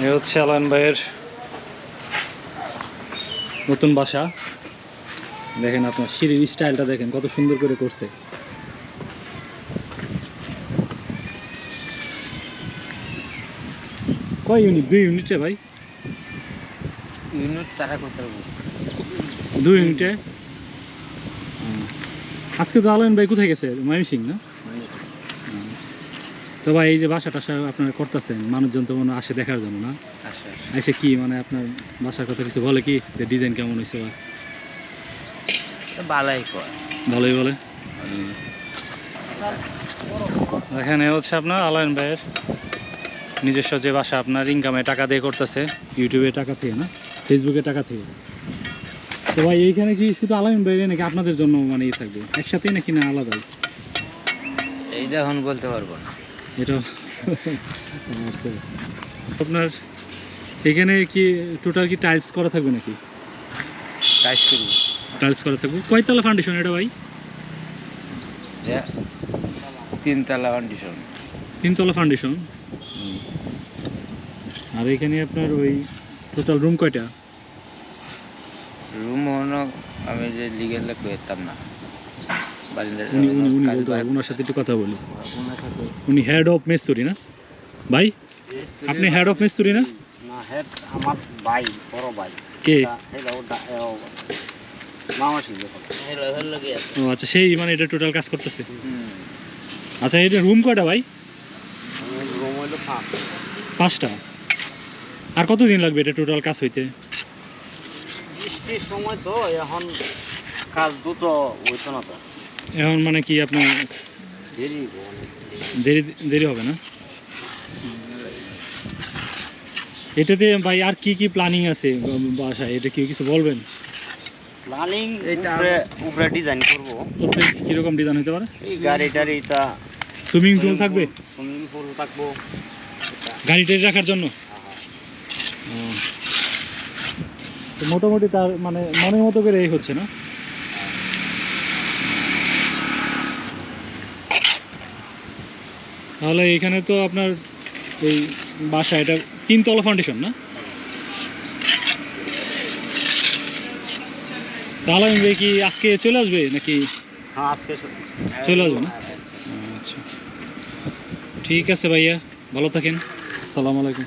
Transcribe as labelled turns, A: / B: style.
A: এ হচ্ছে আলান ভাইয়ের নতুন বাসা। দেখেন আপনার সিঁড়ির স্টাইলটা দেখেন কত সুন্দর করে করছে। কয় ইউনিট দুই ইউনিটে ভাই?
B: ইউনিট তারা করতে
A: দুই ইউনিটে আজকে তো আলান ভাই কোথায় গেছে? ময়মনসিং না? তো ভাই এই যে বাসা টাসা আপনারা করতেছেন মানুষজন তো মনে আসে দেখার জন্য না? এসে কি মানে আপনার বাসার কথা কিছু বলে কি যে ডিজাইন কেমন হয়েছে বা? ভালোই বলে? এখানে হচ্ছে আপনার আলায়ন ভাইয়ের নিজস্ব যে বাসা আপনার ইনকামে টাকা দিয়ে করতেছে ইউটিউবে টাকা থেকে না? ফেসবুকে টাকা থেকে তো ভাই এইখানে কি শুধু আলায়ন ভাইয়ের নাকি আপনাদের জন্য মানে ইয়ে থাকবে? একসাথেই নাকি না আলাদাই?
B: এইটা এখন বলতে পারব না।
A: এটা আচ্ছা আপনার এখানে কি টোটাল কি টাইলস করা থাকবে নাকি?
B: টাইস করব
A: টাইলস করা থাকবে। কয়তলা ফাউন্ডেশন এটা ভাই?
B: তিনতলা কন্ডিশন
A: তিনতলা ফাউন্ডেশন আর এখানে আপনার ওই টোটাল রুম কয়টা?
B: রুম হনো আমি যে লিগেল করতাম না।
A: উনি উনি উনি বলতে হবে ওনার সাথে একটু কথা বলি। উনি হেড অফ মেস্তুরি না? ভাই আপনি হেড অফ মেস্তুরি না?
C: না হেড আমার ভাই বড় ভাই।
A: কে? ও আচ্ছা সেই মানে এটা টোটাল কাজ করতেছে? আচ্ছা এটা রুম কয়টা ভাই? পাঁচটা? আর কতদিন লাগবে এটা টোটাল কাজ হইতে?
C: বৃষ্টির সময় তো এখন কাজ দুটো হইতো না তো।
A: এখন মানে কি আপনার
C: দেরি
A: হবে না? এটাতে ভাই আর কি কি প্ল্যানিং আছে বাসায়? এটা কি কিছু বলবেন?
C: প্ল্যানিং
B: এইটা
C: উপরে উপরে ডিজাইন করব।
A: ডিজাইন হতে পারে?
C: এই তা
A: সুইমিং পুল থাকবে?
C: সুইমিং পুল থাকব।
A: রাখার জন্য? তো মোটামুটি তার মানে মনের মতো করে এই হচ্ছে না? তাহলে এখানে তো আপনার এই বাসা এটা তিনতলা ফাউন্ডেশন না? তাহলে আমি কি আজকে চলে আসবে নাকি?
C: হ্যাঁ
A: চলে আসবে না? আচ্ছা। ঠিক আছে ভাইয়া ভালো থাকেন। আসসালামু আলাইকুম।